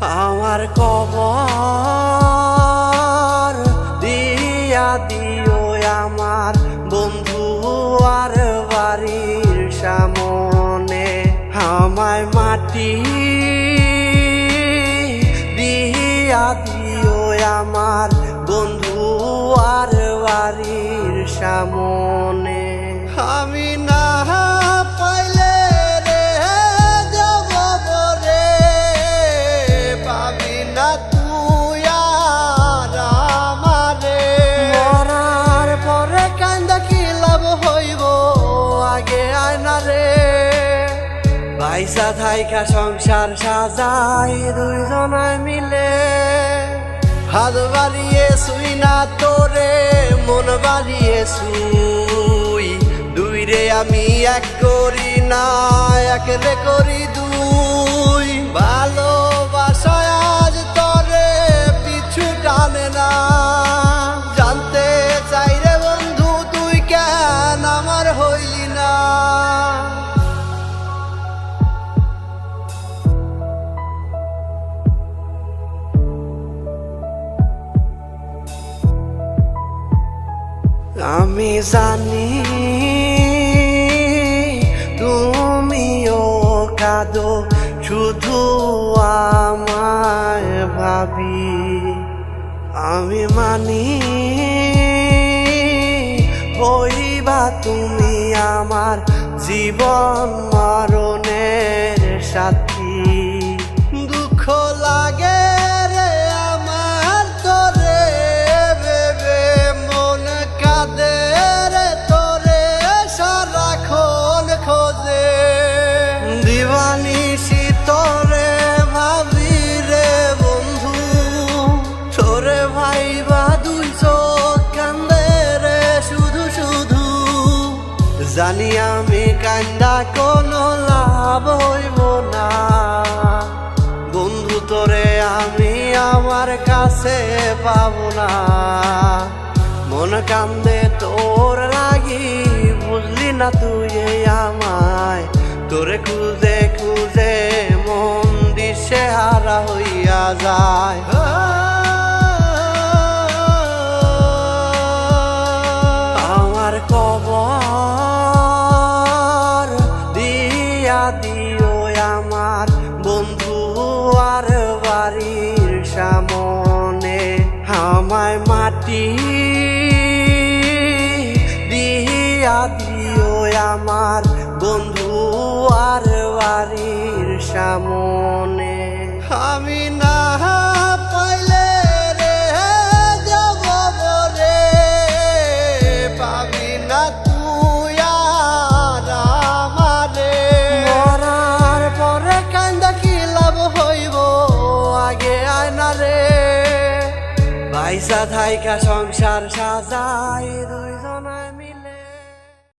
আমার কবর দিয়া দিও আমার বন্ধু আর বাড়ির সামনে। আমায় মাটি দিয়া দিও আমার বন্ধু আর বাড়ির সামনে। পয়সা থাইকা সংসার সাজাই দুইজনায় মিলে। হাত বাড়িয়ে শুই না তোরে, মন বাড়িয়ে শুই। দুই রে আমি এক করি না, এক রে করি দুই। ভালোবাসায় আমি জানি তুমিও কাঁদো, শুধু আমায় ভাবি। আমি মানি হইবা তুমি আমার জীবন মরণের সাথী। জানি আমি কান্দা কোনো লাভ হইব না। বন্ধু তোরে আমি আমার কাছে পাব না। মন কান্দে তোর লাগি বুঝলি না তুই আমায়। তোরে খুঁজে খুঁজে মন দিশে হারা হইয়া যায়। দিয়া দিও আমার বন্ধু আর বাড়ির সামনে আমায় মাটি দিয়া দিও আমার বন্ধু আর বাড়ির সামনে। আগে না রে। ভাইসা থাইকা সংসার সাজাই দুইজনায়